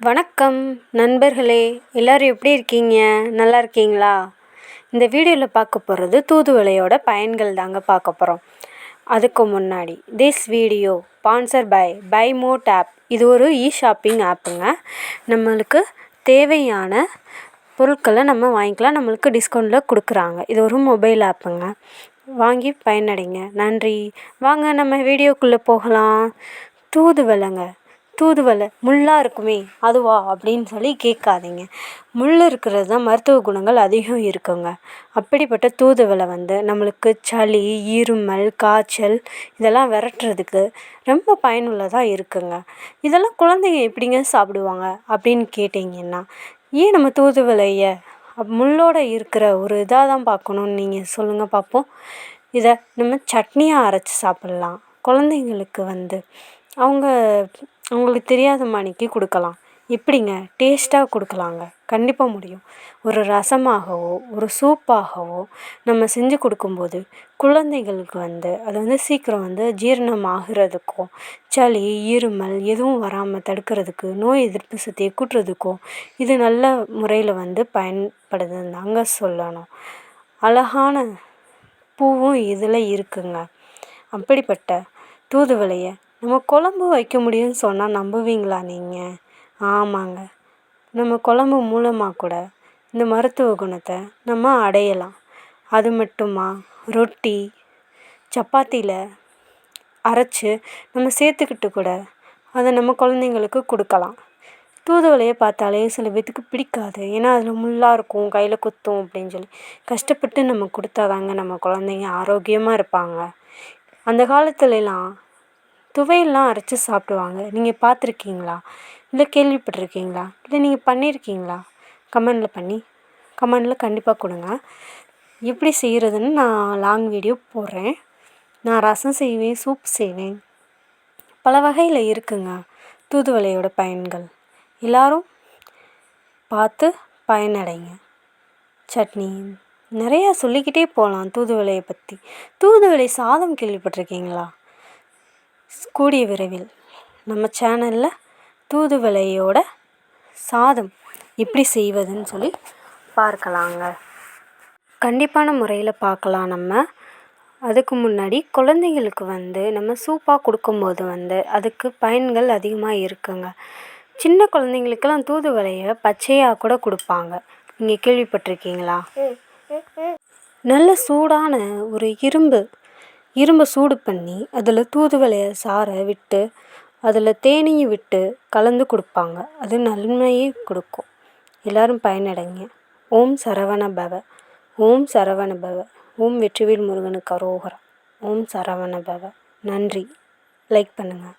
வணக்கம் நண்பர்களே. எல்லோரும் எப்படி இருக்கீங்க? நல்லா இருக்கீங்களா? இந்த வீடியோவில் பார்க்க போகிறது தூதுவளையோட பயன்கள் தாங்க பார்க்க போகிறோம் அதுக்கு முன்னாடி this video sponsor by by mod app இது ஒரு இ ஷாப்பிங் ஆப்புங்க நம்மளுக்கு தேவையான பொருட்களை நம்ம வாங்கிக்கலாம். நம்மளுக்கு டிஸ்கவுண்ட்டில் கொடுக்குறாங்க. இது ஒரு மொபைல் ஆப்புங்க வாங்கி பயனடைங்க. நன்றி. வாங்க நம்ம வீடியோக்குள்ளே போகலாம். தூதுவளைங்க. தூதுவளை முள்ளாக இருக்குமே அதுவா? அப்படின்னு சொல்லி கேட்காதீங்க. முள் இருக்கிறது தான் மருத்துவ குணங்கள் அதிகம் இருக்குங்க. அப்படிப்பட்ட தூதுவளை வந்து நம்மளுக்கு சளி இருமல் காய்ச்சல் இதெல்லாம் விரட்டுறதுக்கு ரொம்ப பயனுள்ளதாக இருக்குங்க. இதெல்லாம் குழந்தைங்க எப்படிங்க சாப்பிடுவாங்க அப்படின்னு கேட்டிங்கன்னா ஏன் நம்ம தூதுவளையை முள்ளோட இருக்கிற ஒரு இதாக தான் பார்க்கணுன்னு நீங்கள் சொல்லுங்கள் பார்ப்போம். இதை நம்ம சட்னியாக அரைச்சி சாப்பிட்லாம். குழந்தைங்களுக்கு வந்து அவங்க அவங்களுக்கு தெரியாத மணிக்கு கொடுக்கலாம். எப்படிங்க? டேஸ்ட்டாக கொடுக்கலாங்க. கண்டிப்பாக முடியும். ஒரு ரசமாகவோ ஒரு சூப்பாகவோ நம்ம செஞ்சு கொடுக்கும்போது குழந்தைகளுக்கு வந்து அது வந்து சீக்கிரம் வந்து ஜீரணம் ஆகிறதுக்கும் சளி இருமல் எதுவும் வராமல் தடுக்கிறதுக்கு நோய் எதிர்ப்பு சக்தியை கூட்டுறதுக்கும் இது நல்ல முறையில் வந்து பயன்படுதுன்னு தாங்க சொல்லணும். அழகான பூவும் இதில் இருக்குங்க. அப்படிப்பட்ட தூதுவளையை நம்ம குழம்பு வைக்க முடியும்னு சொன்னால் நம்புவீங்களா நீங்கள் ஆமாங்க. நம்ம குழம்பு மூலமாக கூட இந்த மருத்துவ குணத்தை நம்ம அடையலாம். அது மட்டுமா? ரொட்டி சப்பாத்தியில் அரைச்சி நம்ம சேர்த்துக்கிட்டு கூட அதை நம்ம குழந்தைங்களுக்கு கொடுக்கலாம். தூதுவளையை பார்த்தாலே சில பேர்த்துக்கு பிடிக்காது. ஏன்னா அதில் முள்ளாக இருக்கும் கையில் குத்தும் அப்படின்னு சொல்லி. கஷ்டப்பட்டு நம்ம கொடுத்தாதாங்க நம்ம குழந்தைங்க ஆரோக்கியமாக இருப்பாங்க. அந்த காலத்துலலாம் துவையல்லாம் அரைச்சி சாப்பிடுவாங்க. நீங்கள் பார்த்துருக்கீங்களா? இல்லை கேள்விப்பட்டிருக்கீங்களா? இல்லை நீங்கள் பண்ணியிருக்கீங்களா கமெண்டில் பண்ணி கமெண்டில் கண்டிப்பாக கொடுங்க. எப்படி செய்கிறதுன்னு நான் லாங் வீடியோ போடுறேன். நான் ரசம் செய்வேன் சூப் செய்வேன். பல வகையில் இருக்குங்க. தூதுவளையோட பயன்கள். எல்லோரும் பார்த்து பயனடைங்க. சட்னி நிறையா சொல்லிக்கிட்டே போகலாம் தூதுவளையை பற்றி தூதுவளை சாதம் கேள்விப்பட்டிருக்கீங்களா? கூடிய விரைவில் நம்ம சேனலில் தூதுவளையோட சாதம் எப்படி செய்வதுன்னு சொல்லி பார்க்கலாங்க. கண்டிப்பான முறையில் பார்க்கலாம் நம்ம. அதுக்கு முன்னாடி குழந்தைங்களுக்கு வந்து நம்ம சூப்பாக கொடுக்கும்போது வந்து அதுக்கு பயன்கள் அதிகமாக இருக்குங்க. சின்ன குழந்தைங்களுக்கெல்லாம் தூதுவளையை பச்சையாக கூட கொடுப்பாங்க. நீங்கள் கேள்விப்பட்டிருக்கீங்களா? நல்ல சூடான ஒரு இரும்பு இரும்பை சூடு பண்ணி அதில் தூதுவளையை சாறை விட்டு அதில் தேனையும் விட்டு கலந்து கொடுப்பாங்க. அது நன்மையை கொடுக்கும். எல்லோரும் பயனடைங்க. ஓம் சரவண பவ. ஓம் சரவண பவ. ஓம் வெற்றிவேல் முருகனுக்கு அரோகரா. ஓம் சரவண பவ. நன்றி. லைக் பண்ணுங்கள்